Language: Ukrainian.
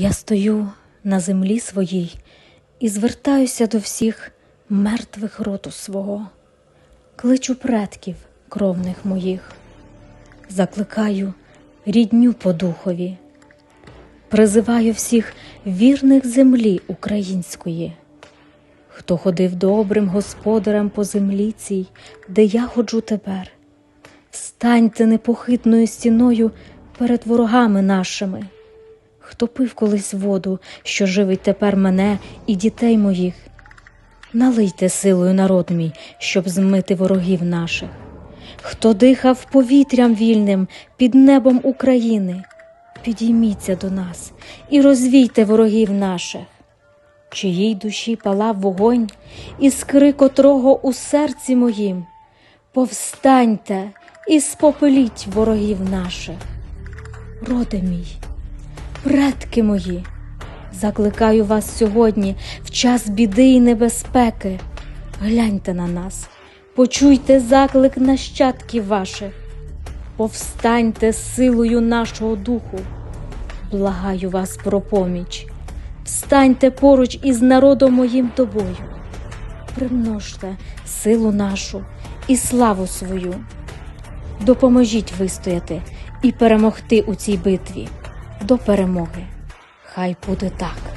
Я стою на землі своїй і звертаюся до всіх мертвих роту свого, кличу предків кровних моїх, закликаю рідню по духові, призиваю всіх вірних землі української, хто ходив добрим господарем по землі цій, де я ходжу тепер. Встаньте непохитною стіною перед ворогами нашими. Хто пив колись воду, що живить тепер мене і дітей моїх. Налийте силою народ мій, щоб змити ворогів наших. Хто дихав повітрям вільним під небом України, підійміться до нас і розвійте ворогів наших, чиїй душі палав вогонь, іскри котрого у серці моїм. Повстаньте і спопеліть ворогів наших. Роде мій, предки мої, закликаю вас сьогодні в час біди і небезпеки. Гляньте на нас, почуйте заклик нащадків ваших, повстаньте силою нашого духу. Благаю вас про поміч, встаньте поруч із народом моїм тобою, примножте силу нашу і славу свою. Допоможіть вистояти і перемогти у цій битві до перемоги. Хай буде так.